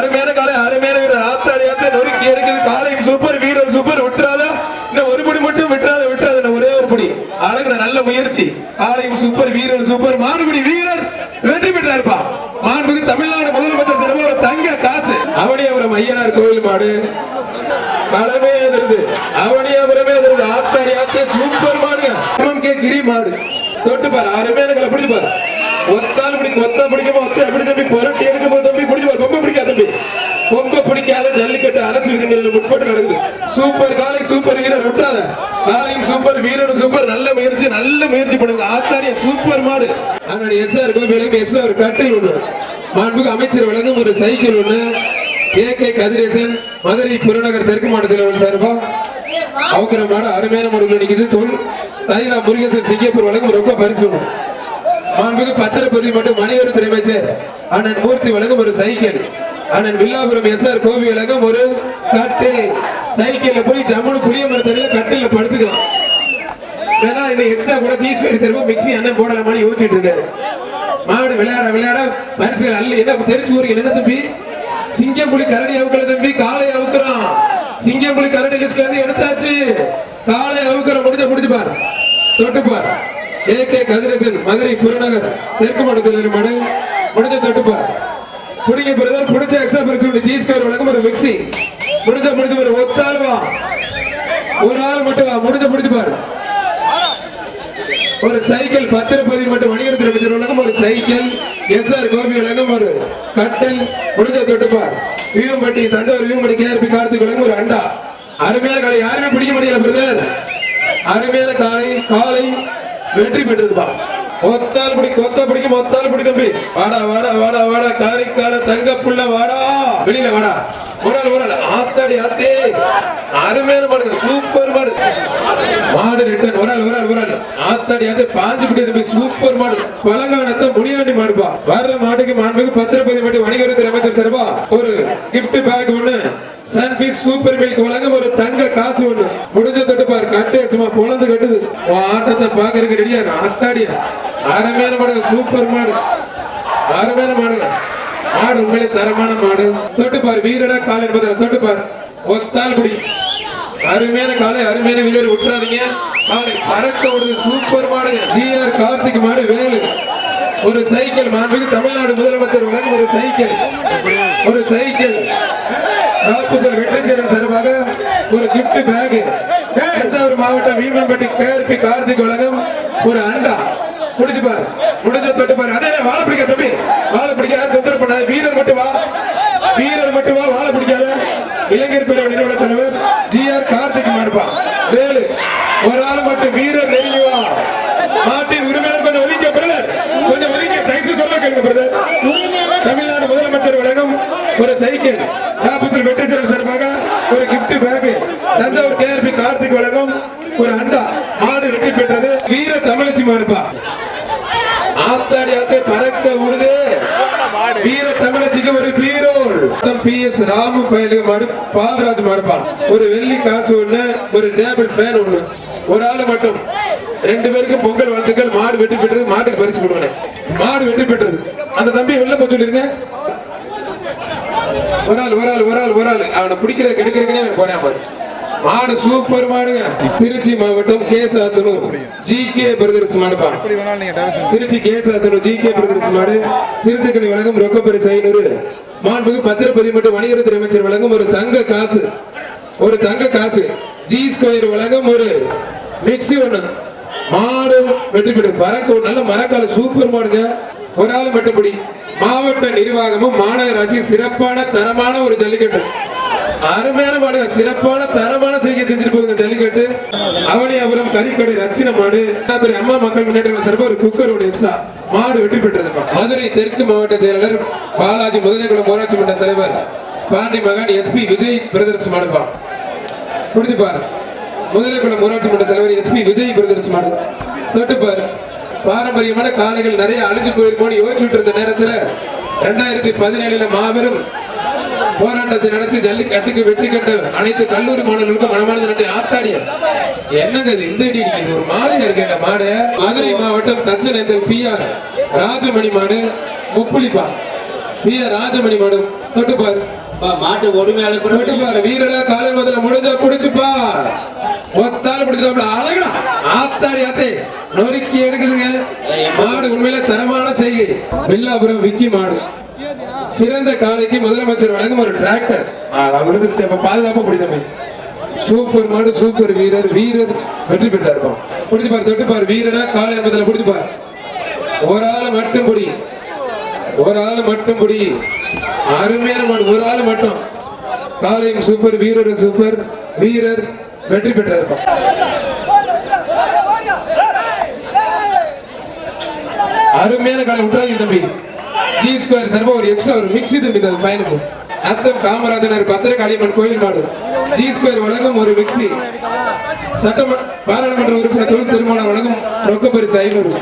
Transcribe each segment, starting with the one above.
அருமையான காலை அருமையான வீரர். ஆத்தாடி ஆத்தா நொறுக்கி இருக்குது காலை சூப்பர் வீரர் சூப்பர் விட்டுறாத. இன்னும் ஒரு படி மட்டும் விட்டுறாத விட்டுறாத. ஒரே ஒரு படி. அழகுற நல்ல முயற்சி. காலை சூப்பர் வீரர் சூப்பர் மாறுபடி வீரர் வெற்றி பெற்றாருப்பா. மாண்புக்கு தமிழ்நாடு முதலமைச்சர் சிறப்பு ஒரு தங்க காசு. அவனியபுரம் ஐயனார் கோயில் மாடு. களமே எதிர்து அவனியபுரமே எதிர்து ஆத்தாடி ஆத்தா சூப்பர் மாடுங்க கே கிரி மாடு. தொட்டு பாரு. அருமையான களை பிடிச்சு பாரு. ஒத்தால் பிடிக்க ஒத்த பிடிக்கும் ஒத்த எப்படி தம்பி புரட்டி எடுக்கும் போது தம்பி பிடிச்சு பாரு ரொம்ப பிடிக்காத தம்பி ரொம்ப பிடிக்காத ஜல்லிக்கட்டு அரசு விதிமுறைகள் உட்பட்டு நடக்குது சூப்பர் காலை சூப்பர் வீரர் விட்டாத காலையும் சூப்பர் வீரரும் சூப்பர். நல்ல முயற்சி நல்ல முயற்சி பண்ணுங்க. ஆத்தாடிய சூப்பர் மாடு. ஆனால் எஸ் ஆர் கோபிலுக்கு எஸ் ஆர் கட்டில் ஒன்று. மாண்புக்கு அமைச்சர் வழங்கும் ஒரு சைக்கிள் ஒண்ணு கே கே கதிரேசன் மதுரை புறநகர் தெற்கு மாவட்ட செலவன் சார்பா. அவுக்கிற மாட அருமையான முறையில் நிக்குது தொல் தைலா முருகேசன் சிங்கப்பூர் வழங்கும் ரொம்ப பரிசு ஒண்ணு மாண்புக்கு பத்திரப்பதி மற்றும் மணிவரத்துறை அமைச்சர் அண்ணன் மூர்த்தி வழங்கும் ஒரு சைக்கிள். அண்ணன் வில்லாபுரம் எஸ் ஆர் கோபி வழங்கும் ஒரு கட்டு. சைக்கிள்ல போய் ஜம்முனு புளிய மரத்தடியில கட்டில படுத்துக்கலாம். ஏன்னா இந்த எக்ஸ்ட்ரா கூட சீஸ் பேர் சிறப்பு மிக்ஸி அண்ணன் போடலாமான்னு யோசிச்சுட்டு இருக்காரு. மாடு விளையாட விளையாட பரிசுகள் அல்ல. என்ன தெரிஞ்சு ஊருக்கு என்ன தம்பி? சிங்கம் புலி கரடி அவுக்கல தம்பி காலை அவுக்குறான். சிங்கம் புலி கரடி லிஸ்ட்ல இருந்து எடுத்தாச்சு. காலை அவுக்குற முடிஞ்ச முடிஞ்சு தொட்டுப்பார். ஏ கே கதிரேசன் மதுரை புறநகர் தெற்கு மாவட்டத்தில் மாடு முடிஞ்ச தொட்டுப்பார். குடிங்க பிறகு பிரதர் புடிச்ச எக்ஸ்ட்ரா பரிசு ஜி ஸ்கொயர் வழங்கும் ஒரு மிக்சி முடிஞ்ச முடிஞ்சு பாரு ஒத்தாள் வா ஒரு ஆள் மட்டும் வா முடிஞ்ச முடிஞ்சு பாரு. ஒரு சைக்கிள் பத்திரப்பதிவு மட்டும் வணிகத்தில் அமைச்சர் வழங்கும் ஒரு சைக்கிள் எஸ் ஆர் கோபி வழங்கும் ஒரு கட்டல் முடிஞ்ச தொட்டுப்பார் வீவம்பட்டி தஞ்சாவூர் வீவம்பட்டி கேஆர்பி கார்த்திக் வழங்கும் ஒரு அண்டா. அருமையான காலை யாருமே பிடிக்க முடியல பிரதர் அருமையான காலை காலை வெற்றி பெற்றிருப்பார். ஒத்தால் பிடி கொத்த பிடிக்கும் ஒத்தால் பிடி தம்பி. வாடா வாடா வாடா வாடா. காரைக்கால தங்க புள்ள வாடா. வெளியில வாடா. ஒரு ஒரு ஆள். ஆத்தாடி ஆத்தே. அருமையான மாடு சூப்பர் மாடு. மாடு ரிட்டன் ஒரு ஆள் ஒரு ஆள் ஆத்தாடி ஆத்தே. பாஞ்சு பிடி தம்பி சூப்பர் மாடு. பழங்கானத்தை முடியாண்டி மாடுப்பா. வர்ற மாட்டுக்கு மாண்புக்கு பத்திரப்பதி மாட்டு வணிகரத்தில் அமைச்சர் சார்பா ஒரு கிஃப்ட் பேக் ஒண்ணு. சன்பிக் சூப்பர் மில்க் வழங்கும் ஒரு தங்க காசு ஒண்ணு. முடிஞ்ச தொட்டு பாரு. கட்டு சும்மா பொழந்து கட்டுது. ஆட்டத்தை பாக்குறதுக்கு ரெடியா ஆத்தாடியா? அருமையான மாடு சூப்பர் மாடு. அருமையான மாடு. மாடு உண்மையிலே தரமான மாடு. தொட்டு பாரு வீரரா கால் என்பதை தொட்டு பாரு ஒத்தால் குடி அருமையான காலை அருமையான வீரர் விட்டுறாதீங்க காலை பறக்க விடுது சூப்பர் மாடுங்க ஜிஆர் கார்த்திக் மாடு வேலு. ஒரு சைக்கிள் மாண்புக்கு தமிழ்நாடு முதலமைச்சர் வழங்கும் ஒரு சைக்கிள். ஒரு சைக்கிள். ராப்புசல் வெற்றிச்சேரன் சார்பாக ஒரு gift பேக் தஞ்சாவூர் மாவட்டம் வீமன்பட்டி கேஆர்பி கார்த்திக் வழங்கும் ஒரு அண்டா. முடிஞ்சு பாரு. முடிஞ்ச தொட்டு பாரு. அண்ணே வாழை பிடிக்க தம்பி. வாழை பிடிக்க தொந்தரவு வீரர் மட்டும் வா. வீரர் மட்டும் வா வாழை பிடிக்காத இளைஞர் பிரிவு நிறுவன தலைவர் ஜி ஆர் கார்த்திக் மாடுப்பா வேலு ஒரு ஆள் மட்டும் வீரர் நெருங்கி வா மாட்டின் உரிமையாளர் கொஞ்சம் ஒதுங்க பிரதர் கொஞ்சம் ஒதுங்க தயவு சொல்ல கேளுங்க பிரதர் தமிழ்நாடு முதலமைச்சர் வழங்கும் ஒரு சைக்கிள் காப்பத்தில் வெற்றிச்சரன் சார்பாக ஒரு gift pack Thanjavur KRP Karthik வழங்கும் ஒரு அண்டா மாடு வெற்றி பெற்றது வீர தமிழச்சி மாடுப்பா ஆத்தாடி ஆத்தே பறக்க விடுது வீர தமிழச்சிக்கு ஒரு பீரோல் பி எஸ் ராமு பயலுக்கு மாடு பால்ராஜ் மறுப்பான் ஒரு வெள்ளி காசு ஒண்ணு ஒரு டேபிள் ஃபேன் ஒண்ணு. ஒரு ஆளு மட்டும். ரெண்டு பேருக்கும் பொங்கல் வாழ்த்துக்கள் மாடு வெற்றி பெற்றது மாட்டுக்கு பரிசு கொடுக்கணும். மாடு வெற்றி பெற்றது. அந்த தம்பி வெளில போய் சொல்லிருங்க. ஒரு ஆள் ஒரு ஆள் ஒரு ஆள் ஒரு ஆள். அவனை பிடிக்கிறத கெடுக்கிறதுக்குனே போறேன் பாரு. மாடு சூப்பர் மாடுங்க. திருச்சி மாவட்டம் K Sathanur G K brothers மாடுப்பான் Trichy K Sathanur G K brothers மாடு. சிறுத்தைகளை வழங்கும் ரொக்கப்பரிசு ஐநூறு. மாண்புமிகு பத்திரப்பதி மற்றும் வணிகத்துறை அமைச்சர் வழங்கும் ஒரு தங்க காசு. ஒரு தங்க காசு. ஜி ஸ்கொயர் வழங்கும் ஒரு மிக்சி ஒண்ணு. மாடும் வெற்றி பெறும் பறக்க ஒரு நல்ல மரக்கால. சூப்பர் மாடுங்க. ஒரு ஆள் மட்டும்படி மாவட்ட நிர்வாகமும் மாநகராட்சி சிறப்பான தரமான ஒரு ஜல்லிக்கட்டு. அருமையான மாடுங்க சிறப்பான தரமான செய்கை செஞ்சுட்டு போகுதுங்க ஜல்லிக்கட்டு. அவனியாபுரம் கறிக்கடை ரத்தின மாடு. அம்மா மக்கள் முன்னேற்ற சிறப்பு ஒரு குக்கர் ஒரு மாடு வெற்றி பெற்றது. மதுரை தெற்கு மாவட்ட செயலாளர் பாலாஜி முதலைக்குளம் ஊராட்சி மன்ற தலைவர் பாண்டி மகன் எஸ்பி விஜய் பிரதர்ஸ் மாடுப்பா புரிஞ்சு பாரு. முதலைக்குளம் ஊராட்சி மன்ற தலைவர் எஸ்பி விஜய் பிரதர்ஸ் மாடு. தொட்டு பாரு. பாரம்பரியமான காளைகள் நிறைய அழிஞ்சு போயிருக்கோம்னு யோசிச்சுட்டு இருந்த நேரத்துல ரெண்டாயிரத்தி பதினேழுல மாபெரும் போராட்டத்தை நடத்தி ஜல்லிக்கட்டுக்கு வெற்றி கட்ட அனைத்து கல்லூரி மாணவர்களுக்கும் மனமானது நன்றி. ஆத்தாடிய என்னங்க இது? இந்த அடி ஒரு மாதிரி இருக்கேன் மாடு. மதுரை மாவட்டம் தச்சநேந்தல் பி ஆர் ராஜமணி மாடு முப்புளிப்பா பி. ஆர் ராஜமணி மாடு தொட்டு பாரு அப்பா, மாட்டு பாரு வீரரா காலையில் முதல்ல முடிஞ்ச குடிச்சுப்பா. ஒத்தால பிடிச்சிட்டாப்ல அழகா ஆத்தாடி ஆத்தே நொறுக்கி எடுக்குதுங்க. மாடு உண்மையில தரமான செய்கை. வில்லாபுரம் விக்கி மாடு. சிறந்த காலைக்கு முதலமைச்சர் வழங்கும் ஒரு டிராக்டர். விழுந்துருச்சு அப்ப பாதுகாப்பா பிடித்தமே சூப்பர் மாடு சூப்பர் வீரர். வீரர் வெற்றி பெற்றா இருக்கும் பிடிச்சுப்பார் தொட்டுப்பார் வீரரா காலை என்பதில் பிடிச்சுப்பார் ஒரு ஆள் மட்டும் பிடி. ஒரு ஆள் மட்டும் பிடி. அருமையான மாடு. ஒரு ஆள் மட்டும். காலையும் சூப்பர் வீரரும் சூப்பர். வீரர் வெற்றி பெற்றா அருமையான கடை விட்டுறாங்க தம்பி. ஜி ஸ்கொயர் சர்வா ஒரு எக்ஸ்ட்ரா ஒரு மிக்ஸி தம்பி இந்த பையனுக்கு. அத்தம் காமராஜனர் பத்திர காளியம்மன் கோயில் மாடு ஜி ஸ்கொயர் வழங்கும் ஒரு மிக்ஸி சட்டமன்ற பாராளுமன்ற உறுப்பினர் தொழில் திருமணம் வழங்கும் ரொக்க பரிசு ஐநூறு.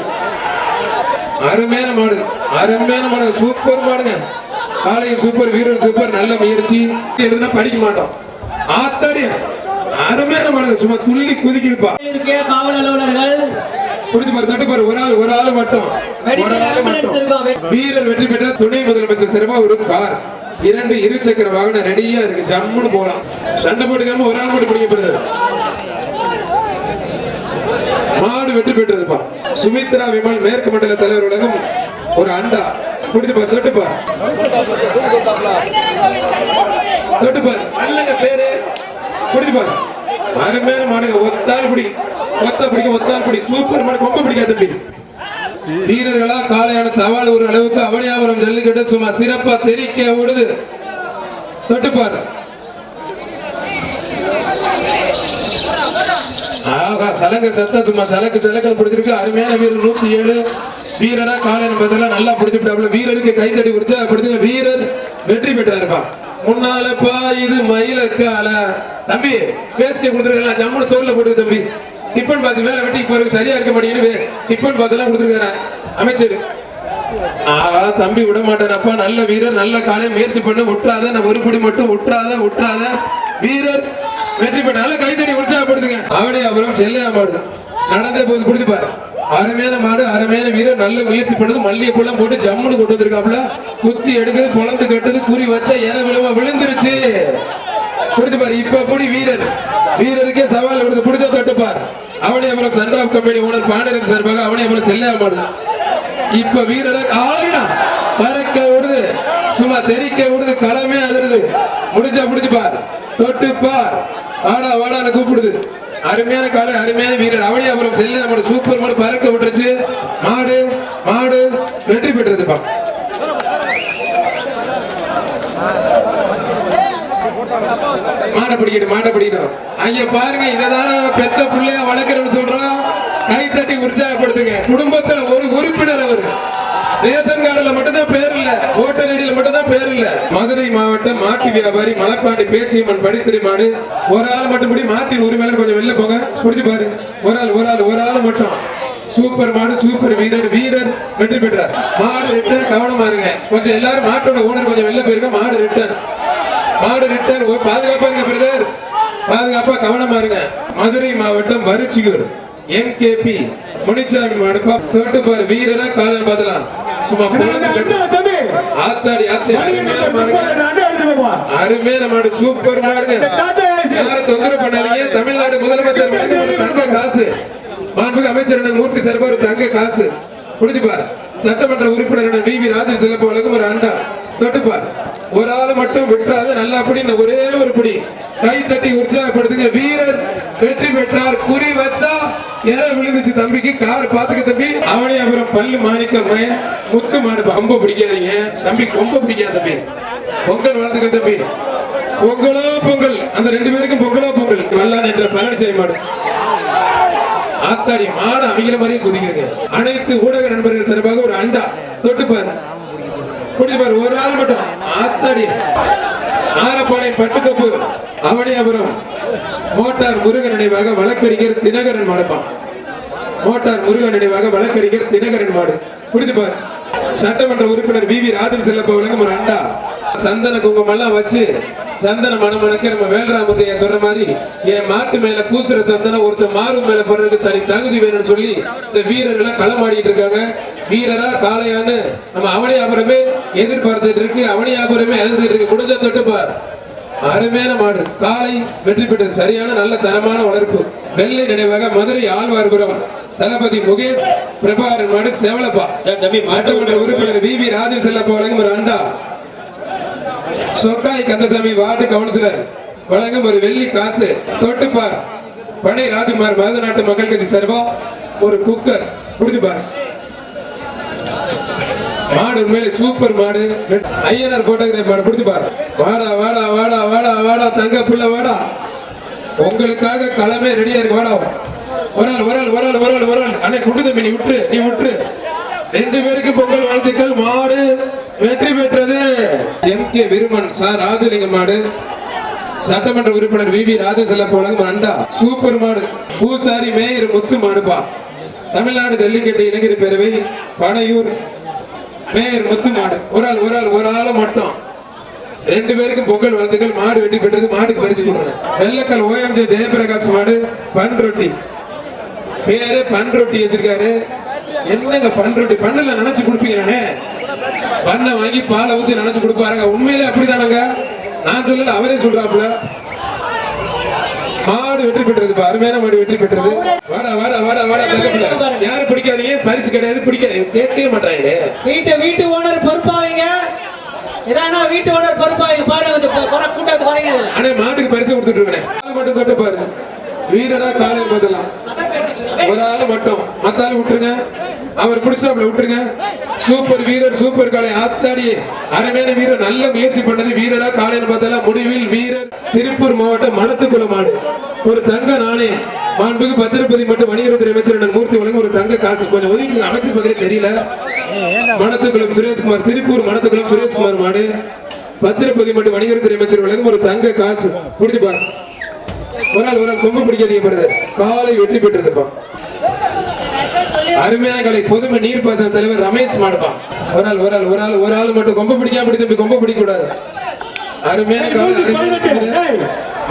அருமையான மாடு அருமையான மாடு சூப்பர் மாடுங்க. காலையும் சூப்பர் வீரன் சூப்பர் நல்ல முயற்சி. எழுதுனா படிக்க மாட்டோம். ஆத்தாடி அருமையான மாடுங்க சும்மா துள்ளி குதிக்குதுப்பா. இருக்க காவல் அலுவலர்கள். புரிஞ்சு பாரு தட்டு பாரு ஒரு ஆள் ஒரு ஆள் மட்டும். வீரர் வெற்றி பெற்ற துணை முதலமைச்சர் சிறப்பா ஒரு கார். இரண்டு இரு சக்கர வாகனம் ரெடியா இருக்கு ஜம்முன்னு போலாம். சண்டை போட்டுக்காம ஒரு ஆள் மட்டும் பிடிக்கப்படுது மாடு வெற்றி பெற்றதுப்பா. சுமித்ரா விமல் மேற்கு மண்டல தலைவர் உலகம் ஒரு அண்டா. குடிச்சுப்பா தொட்டுப்பா தொட்டுப்பா நல்லங்க பேரு. குடிச்சுப்பா அருமையான மாடுங்க. ஒத்தால் பிடி. ஒத்த பிடிக்க ஒத்தால் பிடி. சூப்பர் மாடு கொம்ப பிடிக்காது தம்பி வீரர்களா காளையான சவால் ஒரு அளவுக்கு அவனியாபுரம் ஜல்லிக்கட்டு சும்மா சிறப்பா தெரிக்க ஓடுது. தொட்டுப்பார். ஆகா சலங்க சத்தம் சும்மா சலக்கு சலக்கு பிடிச்சிருக்கு. அருமையான வீரர் நூத்தி ஏழு. வீரரா காலையில் பார்த்தெல்லாம் நல்லா பிடிச்சிட்டாப்ல வீரருக்கு கைத்தடி பிடிச்சா பிடிச்சு வீரர் வெற்றி பெற்றாருப்பா. முன்னாலப்பா இது மயிலக்கால. தம்பி பேசிட்டு கொடுத்துருக்கலாம் ஜம்முன்னு தோல்ல போட்டு தம்பி. டிப்பன் பாஸ் மேல வெட்டி போறதுக்கு சரியா இருக்க மாட்டேங்குது. டிப்பன் பாஸ் எல்லாம் கொடுத்துருக்காரு. அமைச்சர். ஆகா தம்பி விட மாட்டேனப்பா நல்ல வீரர் நல்ல காலையை முயற்சி பண்ணு விட்டுறாத நான் ஒரு படி மட்டும் விட்டுறாத விட்டுறாத வீரர் வெற்றி பெற்ற நல்ல கைத்தடி உற்சாகப்படுத்துங்க. அவனே அப்புறம் செல்லையா மாடு நடந்தே போது பிடிச்சு பாரு அருமையான மாடு அருமையான வீரர். நல்ல முயற்சி பண்ணுது. மல்லிகை புலம் போட்டு ஜம்முன்னு கொண்டு வந்திருக்காப்ல குத்தி எடுக்கிறது பொழந்து கட்டுறது குறி வச்சா ஏன விழுவா விழுந்துருச்சு. புரிஞ்சு பாரு இப்ப புடி வீரர். வீரருக்கே சவால் விடுது புடிச்ச தட்டுப்பார். அவனே அப்புறம் சன்ராப் கம்பெனி ஓனர் பாண்டருக்கு சார்பாக அவனே அப்புறம் செல்லையா இப்ப வீரரை ஆயினா பறக்க விடுது. சும்மா தெரிக்க விடுது களமே அதிருது. முடிஞ்சா முடிஞ்சு பார். தொட்டு பார் வாடா வாடான்னு கூப்பிடுது. அருமையான காலை அருமையான வீரர். அவளி அப்புறம் செல்ல நம்ம சூப்பர் மாடு பறக்க விட்டுருச்சு. மாடு மாடு வெற்றி பெற்றதுப்பா மாடை பிடிக்கணும் மாடை பிடிக்கணும் அங்க பாருங்க இததான பெத்த பிள்ளைய வளர்க்கிறேன்னு சொல்றோம் கை தட்டி உற்சாகப்படுத்துங்க. குடும்பத்துல ஒரு உறுப்பினர் அவர். ரேஷன் கார்டுல மட்டும்தான் பேர் இல்ல ஓட்டர் ஐடியில மட்டும்தான் பேர் இல்ல மதுரை மாவட்டம் மாட்டு வியாபாரி மலப்பாண்டி பேச்சியம்மன் படித்திரிமாடு ஒரு ஆள் மட்டும் முடி மாட்டின் உரிமையாளர் கொஞ்சம் வெளில போங்க. புரிஞ்சு பாருங்க ஒரு ஆள் ஒரு ஆள் ஒரு ஆள் மட்டும். சூப்பர் மாடு சூப்பர் வீரர் வீரர் வெற்றி பெற்றார். மாடு ரிட்டர்ன் கவனமா இருங்க. கொஞ்சம் எல்லாரும் மாட்டோட ஓனர் கொஞ்சம் வெளில போயிருங்க. மாடு ரிட்டர்ன் மாடு ரிட்டர் பாதுகாப்பா இருங்க பிரதர். பாதுகாப்பா கவனமா இருங்க. மதுரை மாவட்டம் வரிச்சியூர் எம்கேபி முனிச்சாமி மாடுப்பா தொட்டு பாரு. வீரரா காலன் பதிலாம் சும்மா. ஆத்தாடி ஆத்தாடி சூப்பர் மாடுங்க யாரும் தொந்தரவு பண்ணாதீங்க. தமிழ்நாடு முதலமைச்சர் தங்க காசு. மாண்புமிகு அமைச்சர் மூர்த்தி சார்பா ஒரு தங்க காசு. புரிஞ்சு பாரு சட்டமன்ற உறுப்பினர் வி வி ராஜன் செல்லப்ப வழங்கும் ஒரு அண்டா. தொட்டு ஒரு ஆள் மட்டும் விட்டுறாத நல்லா பிடி ஒரே ஒரு பிடி. கை தட்டி உற்சாகப்படுத்துங்க. வீரர் வெற்றி பெற்றார். குறி வச்சா எற விழுந்துச்சு தம்பிக்கு. கார் பாத்துக்க தம்பி. அவனே அப்புறம் பல்லு மாணிக்கம் முத்து மாடு ரொம்ப பிடிக்காதீங்க. தம்பி ரொம்ப பிடிக்காத தம்பி. பொங்கல் வாழ்த்துக்க தம்பி. பொங்கலோ பொங்கல். அந்த ரெண்டு பேருக்கும் பொங்கலோ பொங்கல். வல்லான் என்ற பழனிச்சாமி மாடு. ஆத்தாடி மாடு அவங்கள மாதிரியே குதிக்குதுங்க. அனைத்து ஊடக நண்பர்கள் சார்பாக ஒரு அண்டா தொட்டு பாரு குடிச்சு பாரு ஒரு ஆள் மட்டும். ஆத்தடி. ஆரப்பாளையம் பட்டுத்தொப்பு அவனியாபுரம். மோட்டார் முருகன் நினைவாக வழக்கறிஞர் தினகரன் மாடுப்பான் மோட்டார் முருகன் நினைவாக வழக்கறிஞர் தினகரன் மாடு. புரிஞ்சு பாரு. சட்டமன்ற உறுப்பினர் வி. வி. ராஜன் செல்லப்ப வழங்கும் ஒரு அண்டா. சந்தன குங்குமம் எல்லாம் வச்சு சந்தன மணமணக்க நம்ம வேல்ராமத்தைய சொல்ற மாதிரி என் மாட்டு மேல பூசுற சந்தனம் ஒருத்தர் மாறு மேல போடுறதுக்கு தனி தகுதி வேணும்னு சொல்லி இந்த வீரர்கள் எல்லாம் களமாடிட்டு இருக்காங்க. வீரரா காளையான்னு நம்ம அவனியாபுரமே எதிர்பார்த்துட்டு இருக்கு அவனியாபுரமே எழுந்துட்டு இருக்கு. முடிஞ்ச தொட்டுப்பார் அருமையான மாடு. காலை வெற்றி பெற்றது. சரியான நல்ல தரமான வளர்ப்பு. வெள்ளை நினைவாக மதுரை ஆழ்வார்புரம் தளபதி முகேஷ் பிரபாகரன் மாடு செவலப்பா. தம்பி உறுப்பினர் வி. வி. ராஜன் செல்லப்பா வழங்கும் ஒரு அண்டா. சொக்காய் கந்தசாமி வார்டு கவுன்சிலர் வழங்கும் ஒரு வெள்ளி காசு. தொட்டுப்பார் பனை ராஜ்குமார் மருத நாட்டு மக்கள் கட்சி சார்பா ஒரு குக்கர். புடிச்சு பாரு. மாடு உண்மையிலே சூப்பர் மாடு. ஐயனார் போட்டோகிராஃபி மாடு பிடிச்சு பாரு. வாடா வாடா வாடா வாடா வாடா தங்க புள்ள வாடா. உங்களுக்காக களமே ரெடியா இருக்கு வாடா. ஒரு ஆள் ஒரு ஆள் ஒரு ஆள் ஒரு ஆள் ஒரு ஆள். அண்ணே குண்டு தம்பி நீ விட்டுரு நீ விட்டுரு. ரெண்டு பேருக்கு பொங்கல் வாழ்த்துக்கள் மாடு வெற்றி பெற்றது. M K Viruman sir Rajalinga மாடு. சட்டமன்ற உறுப்பினர் வி வி ராஜன் செல்ல போலங்க அண்டா சூப்பர் மாடு. பூசாரி மேயர் முத்து மாடுப்பா. தமிழ்நாடு ஜல்லிக்கட்டு இளைஞர் பேரவை பனையூர் மேயர் முத்து மாடு ஒரு ஆள் ஒரு ஆள் ஒரு ஆள் மட்டும். ரெண்டு பேருக்கும் பொங்கல் வாழ்த்துக்கள். மாடு வெட்டி பெற்றது மாடுக்கு பரிசு கொடுக்கணும். வெள்ளக்கல் ஓஎம்ஜே ஜெயபிரகாஷ் மாடு பன் ரொட்டி. பேரு பன் ரொட்டி வச்சிருக்காரு. என்னங்க பன் ரொட்டி? பண்ணல நினைச்சு கொடுப்பீங்கண்ணே பண்ணை வாங்கி பாலை ஊத்தி நினைச்சு கொடுப்பாருங்க. உண்மையிலே அப்படிதானங்க? நான் சொல்லல அவரே சொல்றாப்புல. மாடு வெற்றி பெற்றது அருமையான மாடு வெற்றி பெற்றது. வாடா வாடா வாடா வாடா தங்கப்பிள்ளை. யாரு பிடிக்காதீங்க பரிசு கிடையாது பிடிக்காது கேட்கவே மாட்டாங்களே வீட்டு வீட்டு ஓனர் பொறுப்பாவீங்க. இதானா வீட்டு ஓனர் பொறுப்பாவீங்க? பாருங்க கொஞ்சம் குறை கூட்டத்தை குறைங்க அண்ணே மாட்டுக்கு பரிசு கொடுத்துட்டு இருக்கேன். மட்டும் தொட்டு பாரு வீரரா காலை பதிலாம் அதான் பேசிட்டு இருக்கேன். ஒரு ஆளு மட்டும். மத்த ஆளு விட்டுருங்க. அவர் பிடிச்சாப்ல விட்டுருங்க. சூப்பர் வீரர் சூப்பர் காளை. ஆத்தாடி அருமையான வீரர். நல்ல முயற்சி பண்ணது வீரரா. காலையில் பார்த்தாலும் முடிவில் வீரர் திருப்பூர் மாவட்டம் மனத்துக்குளம் மாடு ஒரு தங்க நாணயம் மாண்புக்கு பத்திரப்பதி மட்டும் வணிகத்துறை அமைச்சர் அண்ணன் மூர்த்தி வழங்க ஒரு தங்க காசு. கொஞ்சம் ஒதுக்கி அமைச்சர் பக்கத்துல தெரியல. மணத்துக்குளம் சுரேஷ்குமார் திருப்பூர் மணத்துக்குளம் சுரேஷ்குமார் மாடு. பத்திரப்பதி மட்டும் வணிகத்துறை அமைச்சர் வழங்கும் ஒரு தங்க காசு. புடிச்சு பாரு ஒரு ஆள் ஒரு நாள் கொம்பு பிடிக்காதீங்க பாருங்க. காலை வெற்றி பெற்றிருப்பா அருமையான கலை. பொதுமை நீர்ப்பாசன தலைவர் ரமேஷ் மாடுப்பா ஒரு ஆள் ஒரு ஆள் ஒரு ஆள் ஒரு ஆள் மட்டும் கொம்பு பிடிக்காம பிடி தம்பி கொம்பு பிடிக்க கூடாது அருமையான.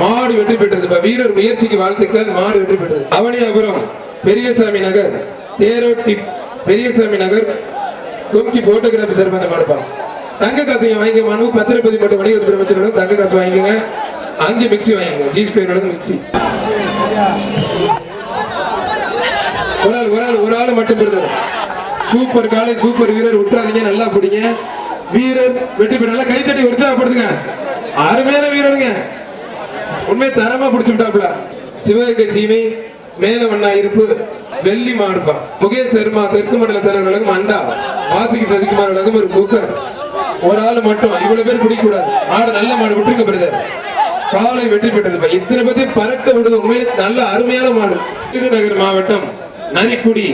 மாடு வெற்றி பெற்றதுப்பா வீரர் முயற்சிக்கு வாழ்த்துக்கள். மாடு வெற்றி பெற்றது. அவனியாபுரம் பெரியசாமி நகர் தேரோட்டி பெரியசாமி நகர் கொக்கி போட்டோகிராபி சார்பாக மாடுப்பா தங்க காசு வாங்கிக்க மனு பத்திரப்பதி மட்டும் வணிகத்துறை அமைச்சரோட தங்க காசு வாங்கிக்கோங்க. அங்கே மிக்ஸி வாங்கிக்கோங்க. ஜி ஸ்கொயரோட மிக்ஸி ஒரு ஆள் ஒரு ஆள் ஒரு ஆள் மட்டும் பெறுதல் சூப்பர் காலை சூப்பர் வீரர் விட்டுறாதீங்க நல்லா பிடிங்க. வீரர் வெற்றி பெற நல்லா கைத்தட்டி உற்சாகப்படுத்துங்க. அருமையான வீரருங்க. உண்மை தரமா பிடிச்சு விட்டாப்ல சிவகங்கை சீமை மேல வண்ணா இருப்பு வெள்ளி மாடுப்பா. முகேஷ் சர்மா தெற்கு மண்டல தலைவர் அண்டா. வாசுகி சசிகுமார் வழங்கும் ஒரு குக்கர் ஒரு ஆள் மட்டும் இவ்வளவு பேர் பிடிக்க கூடாது நல்ல மாடு விட்டுருக்க பிரதர் காலை வெற்றி பெற்றதுப்பா இத்தனை பத்தி பறக்க விடுது. உண்மையிலே நல்ல அருமையான மாடு. விருதுநகர் மாவட்டம் நரிக்குடி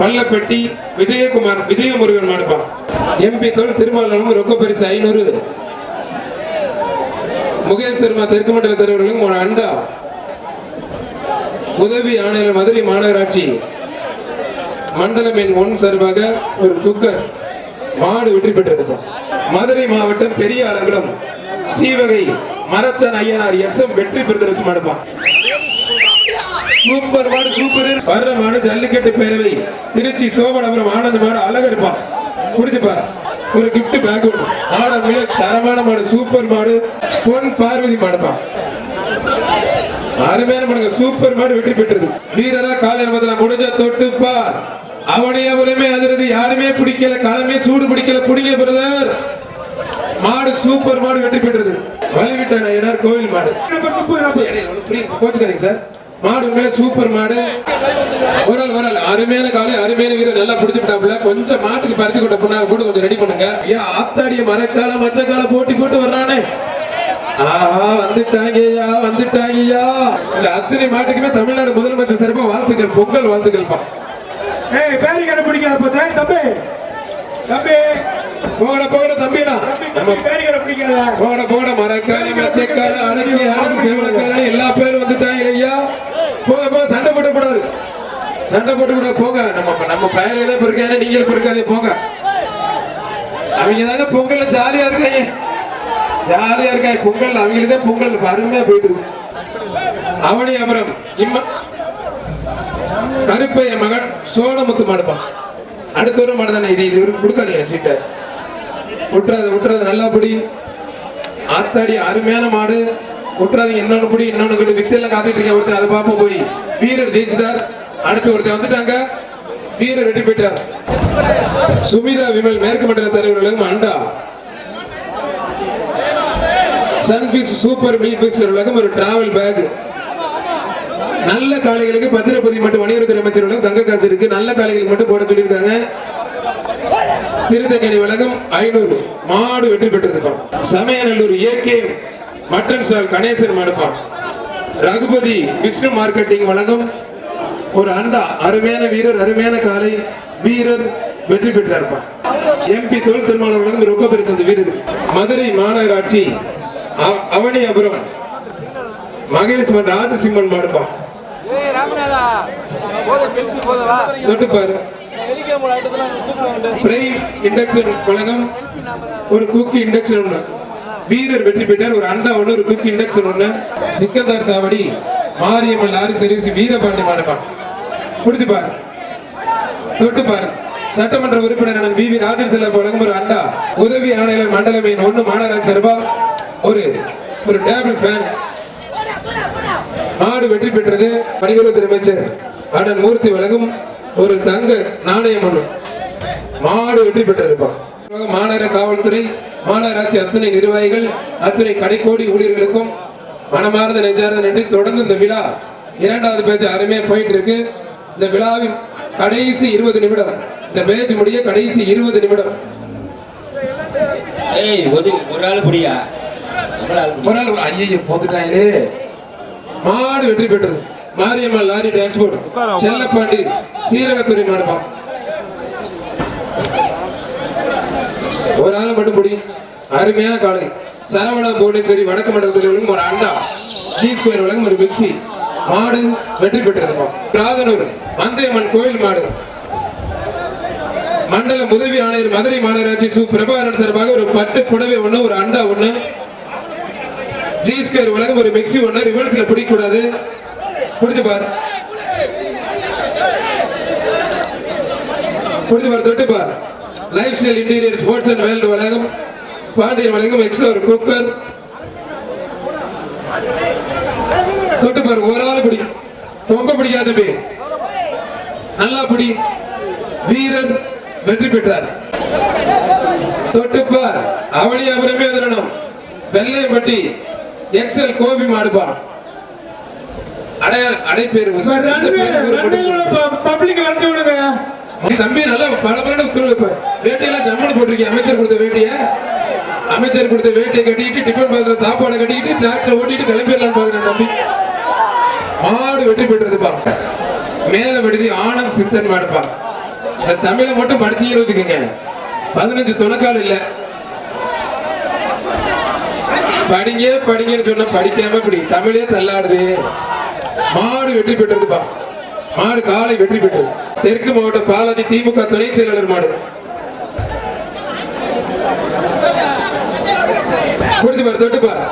பள்ளப்பட்டி விஜயகுமார் விஜயமுருகன் மாடுப்பா. எம்பிக்கள் திருமாவளவன் ரொக்க பரிசு ஐநூறு. முகேஷ் சர்மா தெற்கு மண்டல தலைவர்களும் அண்டா. உதவி ஆணையர் மதுரை மாநகராட்சி. மண்டலம் எண் ஒன் சார்பாக ஒரு குக்கர் மாடு வெற்றி பெற்றது மதுரை மாவட்டம் பெரிய அரங்குளம் ஸ்ரீவகை மரச்சன் ஐயனார் எஸ் எம் வெற்றி பெறுதரசு மாடுப்பான் சூப்பர் மாடு சூப்பர். வர்ற மாடு ஜல்லிக்கட்டு பேரவை. திருச்சி சோமனபுரம் ஆனந்த் மாடு அழகா இருப்பான் குடிச்சு பாரு. ஒரு gift பேக் மாடு மிக தரமான மாடு சூப்பர் மாடு. பொன் பார்வதி மாடுப்பான் அருமையான மாடுங்க. சூப்பர் மாடு வெற்றி பெற்றது. வீரரா காலை பதில முடிஞ்ச தொட்டு பார். அவனைய உலமே அதிரது யாருமே பிடிக்கல. களமே சூடு பிடிக்கல. பிடிங்க பிரதர் மாடு சூப்பர் மாடு வெற்றி பெற்றது. வலிவிட்டான ஐயனார் கோவில் மாடு. கோச்சுக்காதீங்க சார் மாடு உண்மையில சூப்பர் மாடு. ஒரு ஆள் ஒரு அருமையான காலை அருமையான வீரர். நல்லா பிடிச்சுட்டாப்ல கொஞ்சம் மாட்டுக்கு பருத்தி கொண்ட பொண்ணா கூட கொஞ்சம் ரெடி பண்ணுங்க. ஐயா ஆத்தாடிய மரக்கால மச்சக்கால போட்டி போட்டு வர்றானே. ஆஹா வந்துட்டாங்கய்யா வந்துட்டாங்கய்யா இந்த அத்தனை மாட்டுக்குமே தமிழ்நாடு முதலமைச்சர் சிறப்பா வாழ்த்துக்கள் பொங்கல் வாழ்த்துக்கள்ப்பா. ஏய் பேரி கடை பிடிக்காத பார்த்தா தம்பி. தம்பி. போகட போகட தம்பிடா தம்பி நம்ம தம்பி பேரி கடை பிடிக்காத போகட போகட மரக்கால மச்சக்கால அடக்கி ஆடு சேவலக்கால எல்லா பேரும் வந்துட்டாங்க ஐயா போக போக சண்டை போட கூடாது சண்டை போட்டு கூட போங்க. நம்ம நம்ம பையனே தான் இருக்காங்க இருக்காதே போங்க. அவங்க தாங்க பொங்கல்ல ஜாலியா இருக்காங்க. ஜாலியா இருக்காங்க பொங்கல் அவங்களுக்கு தான் பொங்கல் அருமையா போயிட்டு இருக்கு. அவனி அப்புறம் இம்ம கருப்பைய மகன் சோழமுத்து மாடுப்பான். அடுத்த வர மாடு தானே இது இது கொடுக்காதீங்க சீட்டை. விட்டுறது விட்டுறது நல்லா பிடி ஆத்தாடி அருமையான மாடு. விட்டுறாதீங்க இன்னொன்னு பிடி இன்னொன்னு கிட்ட வித்தையெல்லாம் காத்துட்டு ஒருத்தர் அதை பார்ப்போம் போய். வீரர் ஜெயிச்சிட்டார். அடுத்து ஒருத்தர் வந்துட்டாங்க. வீரர் வெட்டி போயிட்டார் சுமிதா விமல் மேற்கு மண்டல தலைவர்களும் அண்டா. சன்பிக்ஸ் சூப்பர் மீட் பிக்ஸ் உலகம் ஒரு டிராவல் பேக் நல்ல காளைகளுக்கு பத்திரப்பதி மட்டும் வணிகத்துறை அமைச்சர்களும் தங்க காசு இருக்கு. நல்ல காளைகளுக்கு மட்டும் போட சொல்லியிருக்காங்க. சிறுதங்கனி வழங்கம் ஐநூறு மாடு வெற்றி பெற்றிருக்கோம். Samayanallur AK mutton stall Ganesan மடுப்பான். Raghupathi Vishnu marketing வழங்கும் ஒரு அண்டா அருமையான வீரர் அருமையான காலை வீரர் வெற்றி பெற்றிருப்பான். எம்பி தொழில் திருமணம் வழங்கும் ரொக்க பரிசு வீரர். மதுரை மாநகராட்சி அவ- அவனியாபுரம். மகேஷ் ராஜசிம்மன் மாடுப்பான். ஏய் இண்டக்ஷன் வழங்கம் ஒரு குக்கி இண்டக்ஷன் ஒண்ணு. வீரர் வெற்றி பெற்றார். ஒரு அண்டா ஒன்று ஒரு குக் இண்டக்ஷன் ஒன்று சிக்கந்தார் சாவடி மாரியம்மன் லாரி சர்வீஸ் வீரபாண்டி மாடப்பா புடிச்சு பாரு. தொட்டு பாரு. சட்டமன்ற உறுப்பினர் வி. வி. ராஜன் செல்ல வழங்கும் ஒரு அண்டா. உதவி ஆணையாளர் மண்டலமே ஒன்று மாநகராட்சி சார்பாக ஒரு ஒரு டேபிள் ஃபேன். நாடு வெற்றி பெற்றது. வணிகத்துறை அமைச்சர் அண்ணன் மூர்த்தி வழங்கும் ஒரு தங்க நாணயம் ஒண்ணு. மாடு வெற்றி பெற்றிருப்பான் மாநகர காவல்துறை மாநகராட்சி அத்தனை நிர்வாகிகள் அத்தனை கடைக்கோடி ஊழியர்களுக்கும் மனமார்ந்த நெஞ்சார்ந்த நன்றி. தொடர்ந்து இந்த விழா இரண்டாவது பேச்சு அருமையா போயிட்டு இருக்கு இந்த விழாவின் கடைசி இருபது நிமிடம் இந்த பேச்சு முடிய கடைசி இருபது நிமிடம். ஏய் ஒரு ஒரு ஆள் புடி. ஒரு ஐயோ போத்துட்டாங்களே மாடு வெற்றி பெற்றது. மாரியம்மாள் லாரி டிரான்ஸ்போர்ட் செல்லப்பாண்டி சீரகத்துறை மாடுப்பான் ஒரு ஆள் மட்டும் முடி அருமையான காலை சரவணா புவனேஸ்வரி வடக்கு மண்டலத்தில் ஒரு அண்டா. ஜி ஸ்கொயர் வழங்கும் ஒரு மிக்சி. மாடு வெற்றி பெற்றதுப்பா ராதனூர் மந்தையம்மன் கோயில் மாடு. மண்டல உதவி ஆணையர் மதுரை மாநகராட்சி சு. பிரபாகரன் சார்பாக ஒரு பட்டு புடவை ஒண்ணு ஒரு அண்டா ஒண்ணு. ஜி ஸ்கொயர் வழங்கும் ஒரு மிக்சி ஒண்ணு. ரிவர்ஸ்ல பிடிக்க கூடாது பார். பிடிச்சு பார் தொட்டு பார். Lifestyle interior sports and world வழங்கும் பாண்டியன் வழங்கும் எக்ஸ்ட்ரா ஒரு குக்கர் தொட்டு பார் ஒரு ஆள் பிடி. ரொம்ப பிடிக்காத பே. நல்லா பிடி. வீரர் வெற்றி பெற்றார். தொட்டுப்பார் அவனியாபுரமே அதிரணும் வெள்ளையம்பட்டி எக்ஸல் கோபி மாடுபா அடைப்பேரு பப்ளிக் வரட்டு விடுங்க. தம்பி நல்லா பல பல வேட்டையெல்லாம் ஜம்மனு போட்டிருக்கீங்க. அமைச்சர் கொடுத்த வேட்டிய. அமைச்சர் கொடுத்த வேட்டியை கட்டிட்டு டிஃபன் பாத்திர சாப்பாடை கட்டிட்டு டிராக்டர் ஓட்டிட்டு கிளம்பிடலாம்னு பாக்குறேன் தம்பி. மாடு வெற்றி பெற்றதுப்பா மேல விடுதி ஆனந்த் சித்தன் இந்த தமிழை மட்டும் படிச்சீங்கன்னு வச்சுக்கோங்க. பதினஞ்சு துணக்கால் இல்ல. படிங்க படிங்கன்னு சொன்னா படிக்காம இப்படி தமிழே தள்ளாடுது. மாடு வெற்றி பெற்றதுப்பா மாடு காலை வெற்றி பெற்றது. தெற்கு மாவட்ட பாலாஜி திமுக துணை செயலாளர் மாடு. புரிஞ்சு பாரு தொட்டு பாரு.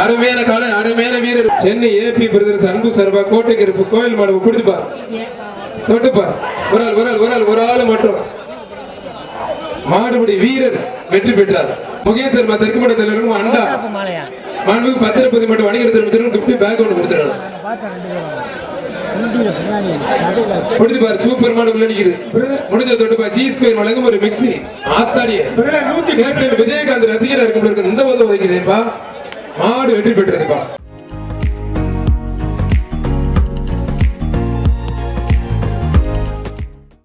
அருமையான காலை அருமையான வீரர். சென்னை ஏபி பிரதர் அன்பு சர்பா கோட்டைக்கருப்பு கோயில் மாடு புரிஞ்சு பாரு. தொட்டு பாரு. ஒரு ஆள் ஒரு ஆள் ஒரு ஆள் ஒரு ஆள் மட்டும். மாடுபடி வீரர் வெற்றி பெற்றார். முகேஷ் சர்மா தெற்கு மாவட்ட தலைவரும் அண்டா மாண்புக்கு பத்திரப்பதி மட்டும் வணிகர் அமைச்சரும் கிஃப்ட் பேக் ஒன்று கொடுத்துறாங்க முடிஞ்சு பாரு சூப்பர் மாடு உள்ள நிக்குது. முடிஞ்ச தொட்டு பாரு ஜி ஸ்கொயர் வழங்கும் ஒரு மிக்ஸி ஆத்தாடியே விஜயகாந்த் ரசிகரா இருக்கும் இந்த உதவி வைக்கிறேன்ப்பா மாடு வெற்றி பெற்றதுப்பா.